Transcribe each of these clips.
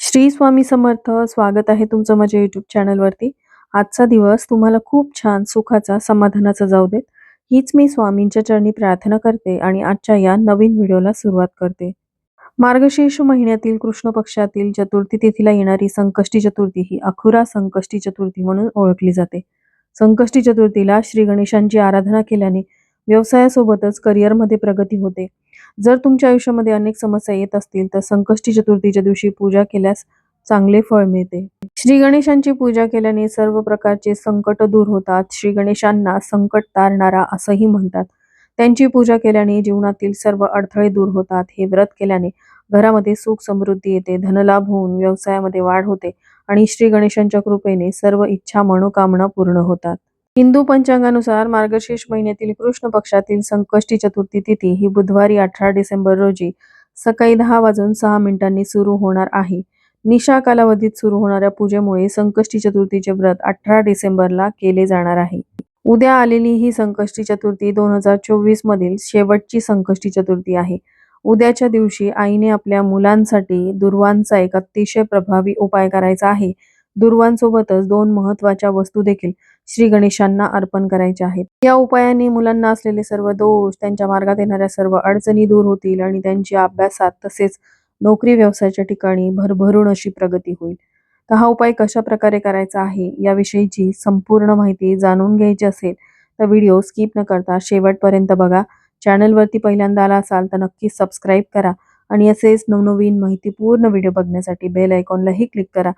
श्री स्वामी समर्थ. स्वागत आहे तुमचं माझ्या युट्यूब चॅनलवरती आजचा दिवस तुम्हाला खूप छान सुखाचा समाधानाचा जाऊ देत. हीच मी स्वामींच्या चरणी प्रार्थना करते आणि आजच्या या नवीन व्हिडिओला सुरुवात करते. मार्गशीर्ष महिन्यातील कृष्ण पक्षातील चतुर्थी तिथीला येणारी संकष्टी चतुर्थी ही अखुरा संकष्टी चतुर्थी म्हणून ओळखली जाते. संकष्टी चतुर्थीला श्री गणेशांची आराधना केल्याने व्यवसायासोबतच करिअरमध्ये प्रगती होते. जर तुमच्या आयुष्यामध्ये अनेक समस्या येत असतील तर संकष्टी चतुर्थीच्या दिवशी पूजा केल्यास चांगले फळ मिळते. श्री गणेशांची पूजा केल्याने सर्व प्रकारचे संकट दूर होतात. श्री गणेशांना संकट तारणारा असंही म्हणतात. त्यांची पूजा केल्याने जीवनातील सर्व अडथळे दूर होतात. हे व्रत केल्याने घरामध्ये सुख समृद्धी येते धनलाभ होऊन व्यवसायामध्ये वाढ होते आणि श्री गणेशांच्या कृपेने सर्व इच्छा मनोकामना पूर्ण होतात. हिंदू पंचांगानुसार मार्गशीर्ष महिन्यातील कृष्ण पक्षातील संकष्टी चतुर्थी तिथी ही बुधवारी अठरा डिसेंबर रोजी सकाळी दहा वाजून सहा मिनिटांनी सुरू होणार आहे. निशा कालावधीत सुरू होणाऱ्या पूजेमुळे संकष्टी चतुर्थीचे व्रत अठरा डिसेंबरला केले जाणार आहे. उद्या आलेली ही संकष्टी चतुर्थी दोन हजार चोवीस मधील शेवटची संकष्टी चतुर्थी आहे. उद्याच्या दिवशी आईने आपल्या मुलांसाठी दुर्वांचा एक अतिशय प्रभावी उपाय करायचा आहे. दुर्वांसोबतच दोन महत्त्वाच्या वस्तू देखील श्री गणेशांना अर्पण करायच्या आहेत. या उपायाने मुलांना असलेले सर्व दोष त्यांच्या मार्गात येणाऱ्या सर्व अडचणी दूर होतील आणि त्यांची अभ्यासात तसेच नोकरी व्यवसायाच्या ठिकाणी भरभरून अशी प्रगती होईल. तर हा उपाय कशा प्रकारे करायचा आहे याविषयीची संपूर्ण माहिती जाणून घ्यायची असेल तर व्हिडिओ स्किप न करता शेवटपर्यंत बघा. चॅनलवरती पहिल्यांदा आला असाल तर नक्की सबस्क्राईब करा आणि असेच नवनवीन माहितीपूर्ण व्हिडिओ बघण्यासाठी बेल आयकॉनलाही क्लिक करा.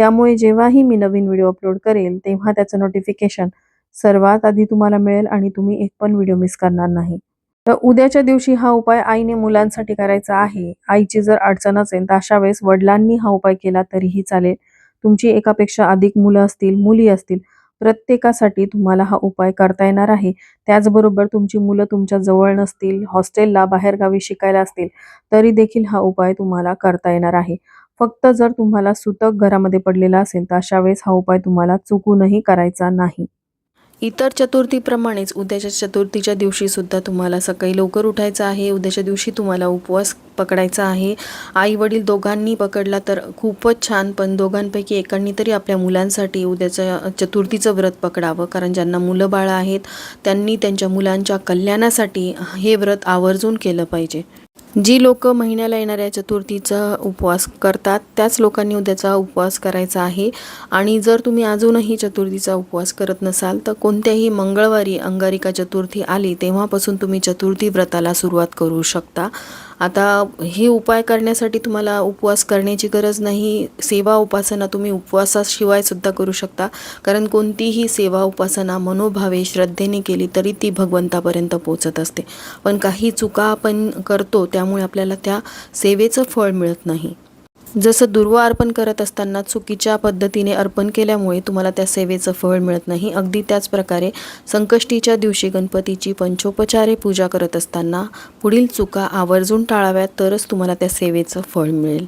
त्यामुळे जेव्हाही मी नवीन व्हिडिओ अपलोड करेल तेव्हा त्याचं नोटिफिकेशन सर्वात आधी तुम्हाला मिळेल आणि तुम्ही एक पण व्हिडिओ मिस करणार नाही. तर उद्याच्या दिवशी हा उपाय आईने मुलांसाठी करायचा आहे. आईची जर अडचण असेल तर अशा वेळेस वडिलांनी हा उपाय केला तरीही चालेल. तुमची एकापेक्षा अधिक मुलं असतील मुली असतील प्रत्येकासाठी तुम्हाला हा उपाय करता येणार आहे. त्याचबरोबर तुमची मुलं तुमच्या जवळ नसतील हॉस्टेलला बाहेरगावी शिकायला असतील तरी देखील हा उपाय तुम्हाला करता येणार आहे. फक्त जर तुम्हाला सुतक घरामध्ये पडलेला असेल तर अशा वेळेस हा उपाय तुम्हाला चुकूनही करायचा नाही. इतर चतुर्थीप्रमाणेच उद्याच्या चतुर्थीच्या दिवशी सुद्धा तुम्हाला सकाळी लवकर उठायचं आहे. उद्याच्या दिवशी तुम्हाला उपवास पकडायचा आहे. आई वडील दोघांनी पकडला तर खूपच छान पण दोघांपैकी एकांनी तरी आपल्या मुलांसाठी उद्याच्या चतुर्थीचं व्रत पकडावं कारण ज्यांना मुलं बाळं आहेत त्यांनी त्यांच्या मुलांच्या कल्याणासाठी हे व्रत आवर्जून केलं पाहिजे. जी लोक महिन्याला येणाऱ्या चतुर्थीचा उपवास करतात त्याच लोकांनी उद्याचा उपवास करायचा आहे. आणि जर तुम्ही अजूनही चतुर्थीचा उपवास करत नसाल तर कोणत्याही मंगळवारी अंगारिका चतुर्थी आली तेव्हापासून तुम्ही चतुर्थी व्रताला सुरुवात करू शकता. आता हे उपाय करण्यासाठी तुम्हाला उपवास करण्याची गरज नाही. सेवा उपासना तुम्ही उपवासाशिवाय सुद्धा करू शकता. कारण कोणतीही सेवा उपासना मनोभावे श्रद्धेने केली तरी ती भगवंतापर्यंत पोचत असते. पण काही चुका आपण करतो त्यामुळे आपल्याला त्या सेवेचं फळ मिळत नाही. जसं दुर्व अर्पण करत असताना चुकीच्या पद्धतीने अर्पण केल्यामुळे तुम्हाला त्या सेवेचं फळ मिळत नाही. अगदी त्याच प्रकारे संकष्टीच्या दिवशी गणपतीची पंचोपचारे पूजा करत असताना पुढील चुका आवर्जून टाळाव्यात तरच तुम्हाला त्या सेवेचं फळ मिळेल.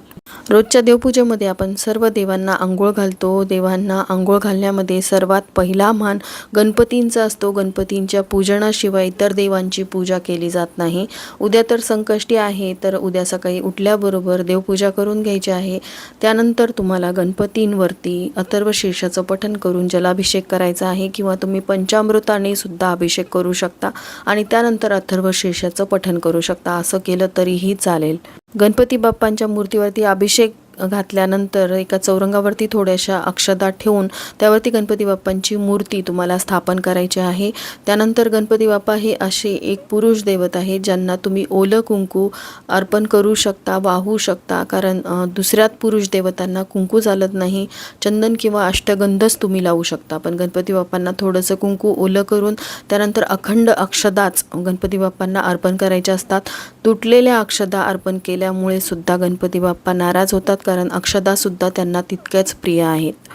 रोजच्या देवपूजेमध्ये आपण सर्व देवांना आंघोळ घालतो. देवांना आंघोळ घालण्यामध्ये सर्वात पहिला मान गणपतींचा असतो. गणपतींच्या पूजनाशिवाय इतर देवांची पूजा केली जात नाही. उद्या तर संकष्टी आहे तर उद्या सकाळी उठल्याबरोबर देवपूजा करून घ्यायची आहे. त्यानंतर तुम्हाला गणपतींवरती अथर्व शीर्षाचं पठण करून जलाभिषेक करायचा आहे किंवा तुम्ही पंचामृताने सुद्धा अभिषेक करू शकता आणि त्यानंतर अथर्व शीर्षाचं पठण करू शकता. असं केलं तरीही चालेल. गणपती बाप्पांच्या मूर्तीवरती अभिषेक घातल्यानंतर एका चौरंगावरती थोड्याशा अक्षदा ठेवून त्यावरती गणपती बाप्पांची मूर्ती तुम्हाला स्थापन करायची आहे. त्यानंतर गणपती बाप्पा हे असे एक पुरुष दैवत आहे ज्यांना तुम्ही ओलं कुंकू अर्पण करू शकता वाहू शकता. कारण दुसऱ्यात पुरुष देवतांना कुंकू चालत नाही. चंदन किंवा अष्टगंधच तुम्ही लावू शकता. पण गणपती बाप्पांना थोडंसं कुंकू ओलं करून त्यानंतर अखंड अक्षदाच गणपती बाप्पांना अर्पण करायच्या असतात. तुटलेल्या अक्षदा अर्पण केल्यामुळे सुद्धा गणपती बाप्पा नाराज होतात. कारण अक्षदासुद्धा त्यांना तितक्याच प्रिय आहेत.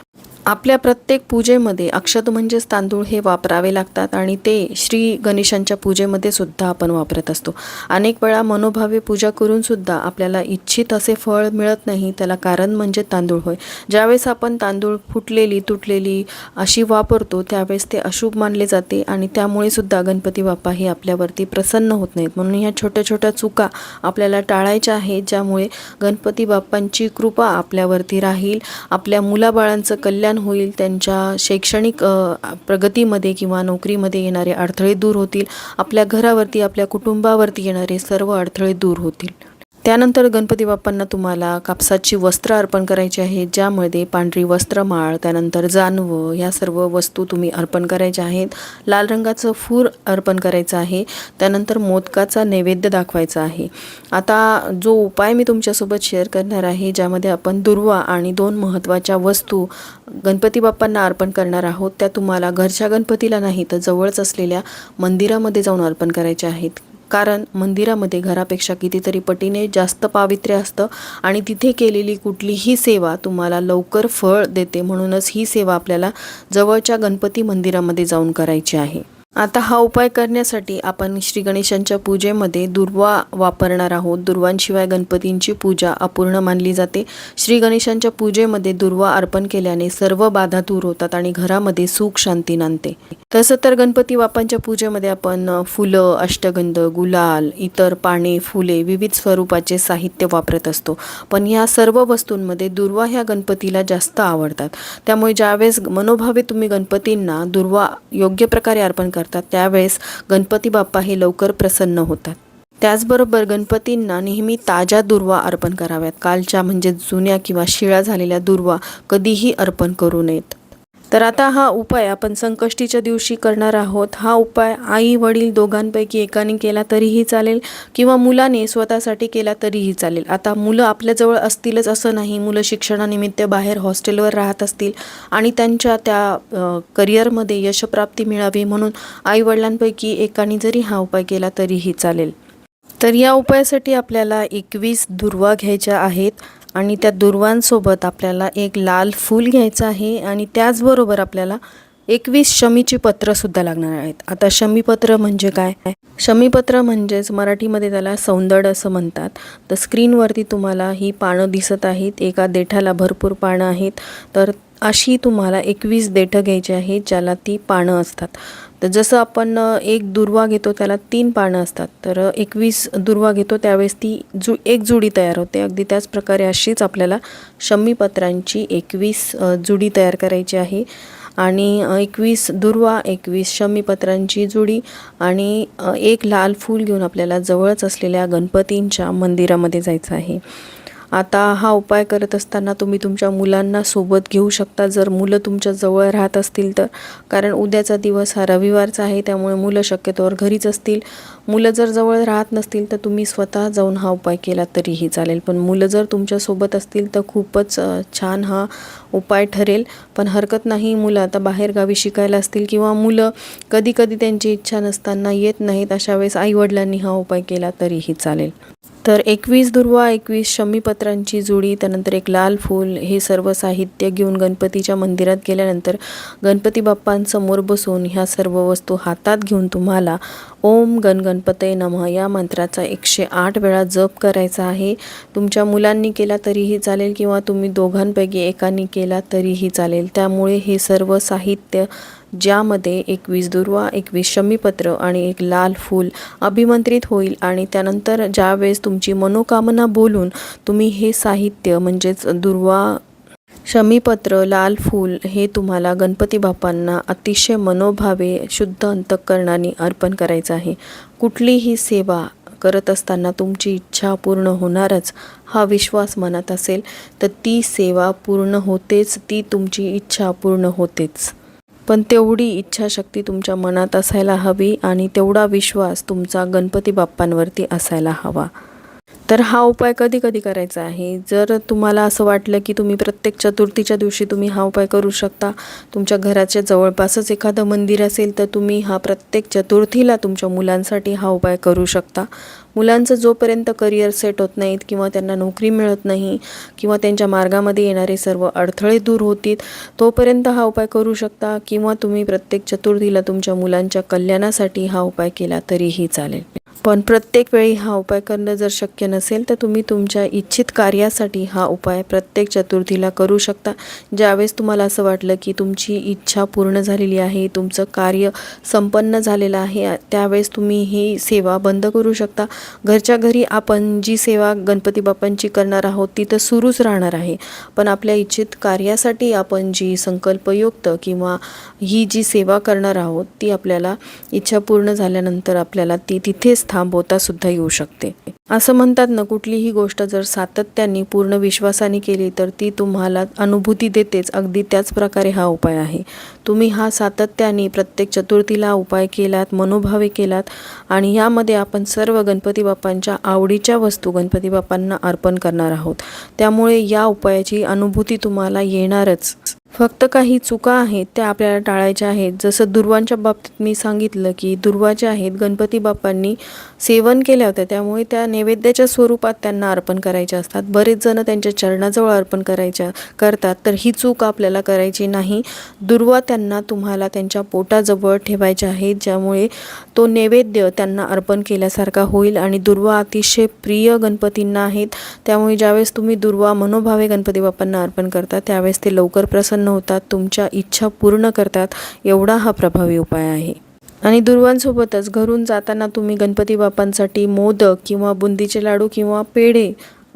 आपल्या प्रत्येक पूजेमध्ये अक्षत म्हणजेच तांदूळ हे वापरावे लागतात आणि ते श्री गणेशांच्या पूजेमध्ये सुद्धा आपण वापरत असतो. अनेक वेळा मनोभावे पूजा करून सुद्धा आपल्याला इच्छित असे फळ मिळत नाही त्याला कारण म्हणजे तांदूळ होय. ज्यावेळेस आपण तांदूळ फुटलेली तुटलेली अशी वापरतो त्यावेळेस ते अशुभ मानले जाते आणि त्यामुळे सुद्धा गणपती बाप्पा हे आपल्यावरती प्रसन्न होत नाहीत. म्हणून ह्या छोट्या छोट्या चुका आपल्याला टाळायच्या आहेत ज्यामुळे गणपती बाप्पांची कृपा आपल्यावरती राहील. आपल्या मुलाबाळांचं कल्याण होईल त्यांच्या शैक्षणिक प्रगतीमध्ये किंवा नोकरीमध्ये येणारे अडथळे दूर होतील आपल्या घरावरती आपल्या कुटुंबावरती येणारे सर्व अडथळे दूर होतील. त्यानंतर गणपती बाप्पांना तुम्हाला कापसाची वस्त्र अर्पण करायची आहेत ज्यामध्ये पांढरी वस्त्रमाळ त्यानंतर जानवं ह्या सर्व वस्तू तुम्ही अर्पण करायच्या आहेत. लाल रंगाचं फूर अर्पण करायचं आहे त्यानंतर मोदकाचा नैवेद्य दाखवायचा आहे. आता जो उपाय मी तुमच्यासोबत शेअर करणार आहे ज्यामध्ये आपण दुर्वा आणि दोन महत्त्वाच्या वस्तू गणपती बाप्पांना अर्पण करणार आहोत त्या तुम्हाला घरच्या गणपतीला नाही तर जवळच असलेल्या मंदिरामध्ये जाऊन अर्पण करायच्या आहेत. कारण मंदिरामध्ये घरापेक्षा कितीतरी पटीने जास्त पावित्र्य असतं आणि तिथे केलेली कुठलीही सेवा तुम्हाला लवकर फळ देते म्हणूनच ही सेवा आपल्याला जवळच्या गणपती मंदिरामध्ये जाऊन करायची आहे. आता हा उपाय करण्यासाठी आपण श्री गणेशांच्या पूजेमध्ये दुर्वा वापरणार आहोत. दुर्वांशिवाय गणपतींची पूजा अपूर्ण मानली जाते. श्री गणेशांच्या पूजेमध्ये दुर्वा अर्पण केल्याने सर्व बाधा दूर होतात आणि घरामध्ये सुख शांती नांदते. तसं तर गणपती बाप्पांच्या पूजेमध्ये आपण फुलं अष्टगंध गुलाल इतर पाने फुले विविध स्वरूपाचे साहित्य वापरत असतो. पण ह्या सर्व वस्तूंमध्ये दुर्वा ह्या गणपतीला जास्त आवडतात. त्यामुळे ज्यावेळेस मनोभावे तुम्ही गणपतींना दुर्वा योग्य प्रकारे अर्पण करतात त्यावेळेस गणपती बाप्पा हे लवकर प्रसन्न होतात. त्याचबरोबर गणपतींना नेहमी ताज्या दुर्वा अर्पण कराव्यात. कालच्या म्हणजे जुन्या किंवा शिळा झालेल्या दुर्वा कधीही अर्पण करू नयेत. तर आता हा उपाय आपण संकष्टीच्या दिवशी करणार आहोत. हा उपाय आई वडील दोघांपैकी एकाने केला तरीही चालेल किंवा मुलाने स्वतःसाठी केला तरीही चालेल. आता मुलं आपल्याजवळ असतीलच असं नाही. मुलं शिक्षणानिमित्त बाहेर हॉस्टेलवर राहत असतील आणि त्यांच्या त्या करिअरमध्ये यशप्राप्ती मिळावी म्हणून आई वडिलांपैकी एकाने जरी हा उपाय केला तरीही चालेल. तर या उपायासाठी आपल्याला एकवीस दुर्वा घ्यायच्या आहेत. आणि त्या दुर्वांसोबत आपल्याला एक लाल फूल घ्यायचं आहे आणि त्याचबरोबर आपल्याला एकवीस शमीची पत्रंसुद्धा लागणार आहेत. आता शमीपत्र म्हणजे काय? शमीपत्र म्हणजेच मराठीमध्ये त्याला सौंदड असं म्हणतात. तर स्क्रीनवरती तुम्हाला ही पानं दिसत आहेत. एका देठाला भरपूर पानं आहेत. तर अशी तुम्हाला एकवीस देठं घ्यायची आहेत ज्याला ती पानं असतात. तर जसं आपण एक दुर्वा घेतो त्याला तीन पानं असतात. तर एकवीस दुर्वा घेतो त्यावेळेस ती जु एक जुडी तयार होते. अगदी त्याच प्रकारे अशीच आपल्याला शमीपत्रांची एकवीस जुडी तयार करायची आहे. आणि एकवीस दुर्वा एकवीस शमीपत्रांची जुडी आणि एक लाल फूल घेऊन आपल्याला जवळच असलेल्या गणपतींच्या मंदिरामध्ये जायचं आहे. आता हा उपाय करत असताना तुम्ही तुमच्या मुलांना सोबत घेऊ शकता. जर मुलं तुमच्या जवळ राहत असतील तर. कारण उद्याचा दिवस हा रविवारचा आहे त्यामुळे मुलं शक्यतोवर घरीच असतील. मुलं जर जवळ राहत नसतील तर तुम्ही स्वतः जाऊन हा उपाय केला तरीही चालेल. पण मुलं जर तुमच्यासोबत असतील तर खूपच छान हा उपाय ठरेल. पण हरकत नाही मुलं आता बाहेरगावी शिकायला असतील किंवा मुलं कधी कधी त्यांची इच्छा नसताना येत नाहीत अशा वेळेस आईवडिलांनी हा उपाय केला तरीही चालेल. तर एकवीस दुर्वा एकवीस शमीपत्रांची जुडी त्यानंतर एक लाल फूल हे सर्व साहित्य घेऊन गणपतीच्या मंदिरात गेल्यानंतर गणपती बाप्पांसमोर बसून ह्या सर्व वस्तू हातात घेऊन तुम्हाला ओम गणगणपते नमः. या मंत्राचा एकशे आठ वेळा जप करायचा आहे. तुमच्या मुलांनी केला तरीही चालेल किंवा तुम्ही दोघांपैकी एकानी केला तरीही चालेल. त्यामुळे हे सर्व साहित्य ज्यामध्ये एकवीस दुर्वा एकवीस शमीपत्र आणि एक लाल फूल अभिमंत्रित होईल आणि त्यानंतर ज्यावेळेस तुमची मनोकामना बोलून तुम्ही हे साहित्य म्हणजेच दुर्वा शमीपत्र लाल फूल हे तुम्हाला गणपती बाप्पांना अतिशय मनोभावे शुद्ध अंतःकरणाने अर्पण करायचं आहे. कुठलीही सेवा करत असताना तुमची इच्छा पूर्ण होणारच हा विश्वास मनात असेल तर ती सेवा पूर्ण होतेच ती तुमची इच्छा पूर्ण होतेच. पण तेवढी इच्छाशक्ती तुमच्या मनात असायला हवी आणि तेवढा विश्वास तुमचा गणपती बाप्पांवरती असायला हवा. तर हा उपाय कधी कधी करायचा आहे. जर तुम्हाला असं वाटलं की तुम्ही प्रत्येक चतुर्थीच्या दिवशी तुम्ही हा उपाय करू शकता तुमच्या घराच्या जवळपासच एखादं मंदिर असेल तर तुम्ही हा प्रत्येक चतुर्थीला तुमच्या मुलांसाठी हा उपाय करू शकता. मुलांचं जोपर्यंत करिअर सेट होत नाहीत किंवा त्यांना नोकरी मिळत नाही किंवा त्यांच्या मार्गामध्ये येणारे सर्व अडथळे दूर होतील तोपर्यंत हा उपाय करू शकता किंवा तुम्ही प्रत्येक चतुर्थीला तुमच्या मुलांच्या कल्याणासाठी हा उपाय केला तरीही चालेल. पण प्रत्येक वेळी हा उपाय करणं जर शक्य नसेल तर तुम्ही तुमच्या इच्छित कार्यासाठी हा उपाय प्रत्येक चतुर्थीला करू शकता. ज्यावेळेस तुम्हाला असं वाटलं की तुमची इच्छा पूर्ण झालेली आहे तुमचं कार्य संपन्न झालेलं आहे त्यावेळेस तुम्ही ही सेवा बंद करू शकता. घरच्या घरी आपण जी सेवा गणपती बाप्पांची करणार आहोत ती तर सुरूच राहणार आहे. पण आपल्या इच्छित कार्यासाठी आपण जी संकल्पयुक्त किंवा ही जी सेवा करणार आहोत ती आपल्याला इच्छा पूर्ण झाल्यानंतर आपल्याला ती तिथेच थांबवतासुद्धा येऊ शकते. असं म्हणतात ना कुठलीही गोष्ट जर सातत्याने पूर्ण विश्वासाने केली तर ती तुम्हाला अनुभूती देतेच. अगदी त्याच प्रकारे हा उपाय आहे. तुम्ही हा सातत्याने प्रत्येक चतुर्थीला उपाय केलात मनोभावे केलात आणि यामध्ये आपण सर्व गणपती बाप्पांच्या आवडीच्या वस्तू गणपती बाप्पांना अर्पण करणार आहोत. त्यामुळे या उपायाची अनुभूती तुम्हाला येणारच. फक्त काही चुका आहेत त्या आपल्याला टाळायच्या आहेत. जसं दुर्वांच्या बाबतीत मी सांगितलं की दुर्वा ज्या आहेत गणपती बाप्पांनी सेवन केल्या होत्या. त्यामुळे त्या नैवेद्याच्या स्वरूपात त्यांना अर्पण करायच्या असतात. बरेच जण त्यांच्या चरणाजवळ अर्पण करायच्या करतात. तर ही चूक आपल्याला करायची नाही. दुर्वा त्यांना तुम्हाला त्यांच्या पोटाजवळ ठेवायच्या आहेत ज्यामुळे तो नैवेद्य त्यांना अर्पण केल्यासारखा होईल. आणि दुर्वा अतिशय प्रिय गणपतींना आहेत. त्यामुळे ज्यावेळेस तुम्ही दुर्वा मनोभावे गणपती बाप्पांना अर्पण करता त्यावेळेस ते लवकर प्रसन्न होतात तुमच्या इच्छा पूर्ण करतात एवढा हा प्रभावी उपाय आहे. आणि दुर्वांसोबतच घरून जाताना तुम्ही गणपती बाप्पांसाठी मोदक किंवा बुंदीचे लाडू किंवा पेढे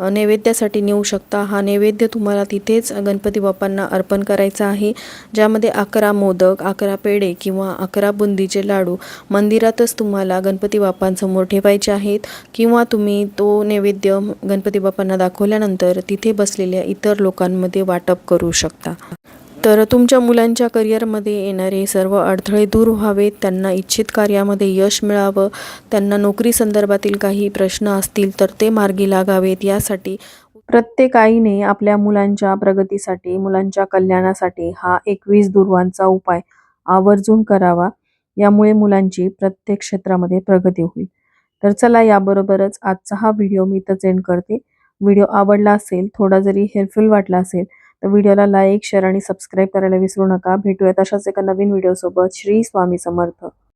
नैवेद्यासाठी नेऊ शकता. हा नैवेद्य तुम्हाला तिथेच गणपती बाप्पांना अर्पण करायचा आहे ज्यामध्ये अकरा मोदक अकरा पेढे किंवा अकरा बुंदीचे लाडू मंदिरातच तुम्हाला गणपती बाप्पांसमोर ठेवायचे आहेत. किंवा तुम्ही तो नैवेद्य गणपती बाप्पांना दाखवल्यानंतर तिथे बसलेल्या इतर लोकांमध्ये वाटप करू शकता. तर तुमच्या मुलांच्या करिअरमध्ये येणारे सर्व अडथळे दूर व्हावेत. त्यांना इच्छित कार्यामध्ये यश मिळावं. त्यांना नोकरी संदर्भातील काही प्रश्न असतील तर ते मार्गी लागावेत. यासाठी प्रत्येक आईने आपल्या मुलांच्या प्रगतीसाठी मुलांच्या कल्याणासाठी हा एकवीस दुर्वांचा उपाय आवर्जून करावा. यामुळे मुलांची प्रत्येक क्षेत्रामध्ये प्रगती होईल. तर चला याबरोबरच आजचा हा व्हिडिओ मी इथंच एंड करते. व्हिडिओ आवडला असेल थोडा जरी हेल्पफुल वाटला असेल तर व्हिडिओला लाईक शेअर आणि सबस्क्राईब करायला विसरू नका. भेटूयात अशाच एका नवीन व्हिडिओसोबत. श्री स्वामी समर्थ.